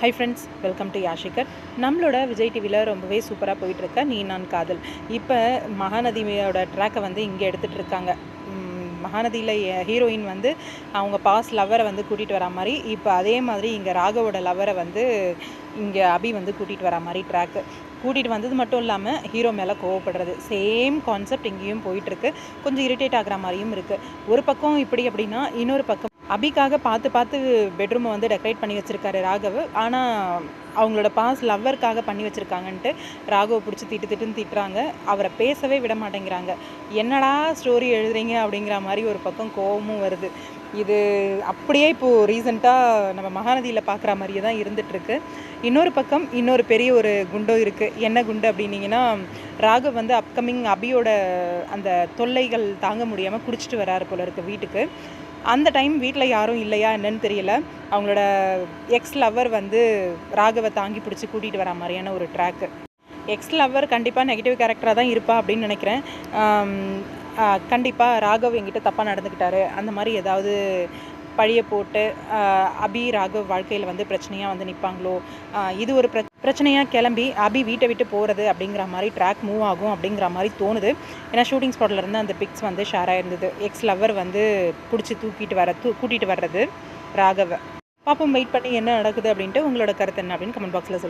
High friends welcome to யாஷிகர் நம்மளோட விஜய் டிவியில் ரொம்பவே சூப்பராக போயிட்டுருக்க நீ நான் காதல். இப்போ மகாநதியோட ட்ராக்கை வந்து இங்கே எடுத்துகிட்டு இருக்காங்க. மகாநதியில் ஹீரோயின் வந்து அவங்க பாஸ் லவ்வரை வந்து கூட்டிகிட்டு வரா மாதிரி இப்போ அதே மாதிரி இங்கே ராகவோட லவ்வரை வந்து இங்கே அபி வந்து கூட்டிகிட்டு வரா மாதிரி ட்ராக்கு கூட்டிகிட்டு வந்தது மட்டும் இல்லாமல் ஹீரோ மேலே கோவப்படுறது. சேம் கான்செப்ட் இங்கேயும் போயிட்டுருக்கு. கொஞ்சம் இரிட்டேட் ஆகிற மாதிரியும் இருக்குது ஒரு பக்கம் இப்படி அப்படின்னா இன்னொரு பக்கம் அபிக்காக பார்த்து பார்த்து பெட்ரூமை வந்து டெக்கரேட் பண்ணி வச்சுருக்காரு ராகவ். ஆனால் அவங்களோட பாஸ் லவ்வருக்காக பண்ணி வச்சுருக்காங்கன்ட்டு ராகவை பிடிச்சி திட்டு திட்டுன்னு திட்டுறாங்க. அவரை பேசவே விட மாட்டேங்கிறாங்க. என்னடா ஸ்டோரி எழுதுறீங்க அப்படிங்கிற மாதிரி ஒரு பக்கம் கோபமும் வருது. இது அப்படியே இப்போது ரீசண்டாக நம்ம மகாநதியில் பார்க்குற மாதிரியே தான் இருந்துகிட்ருக்கு இன்னொரு பக்கம் இன்னொரு பெரிய ஒரு குண்டோ இருக்குது என்ன குண்டு அப்படின்னீங்கன்னா ராகவ் வந்து அப்கமிங் அபியோட அந்த தொல்லைகள் தாங்க முடியாமல் குடிச்சிட்டு வராரு போல இருக்குது வீட்டுக்கு. அந்த டைம் வீட்டில் யாரும் இல்லையா என்னன்னு தெரியல. அவங்களோட எக்ஸ் லவ்வர் வந்து ராகவை தாங்கி பிடிச்சி கூட்டிகிட்டு வர மாதிரியான ஒரு ட்ராக்கு எக்ஸ் லவ்வர் கண்டிப்பாக நெகட்டிவ் கேரக்டராக தான் இருப்பா அப்படின்னு நினைக்கிறேன். கண்டிப்பாக ராகவ் என்கிட்ட தப்பாக நடந்துக்கிட்டாரு அந்த மாதிரி ஏதாவது பழிய போட்டு அபி ராகவ் வாழ்க்கையில் வந்து பிரச்சனையாக வந்து நிற்பாங்களோ இது ஒரு பிர பிரச்சனையாக கிளம்பி அபி வீட்டை விட்டு போகிறது அப்படிங்கிற மாதிரி ட்ராக் மூவ் ஆகும் அப்படிங்கிற மாதிரி தோணுது. ஏன்னா ஷூட்டிங் ஸ்பாட்டில் இருந்து அந்த பிக்ஸ் வந்து ஷேர் ஆகிருந்தது எக்ஸ் லவ்வர் வந்து பிடிச்சி தூக்கிட்டு வர தூ கூட்டிகிட்டு வர்றது ராகவை. பாப்போம் வெயிட் பண்ணி என்ன நடக்குது அப்படின்ட்டு உங்களோட கருத்து என்ன அப்படின்னு கமெண்ட் பாக்ஸில் சொல்லுங்கள்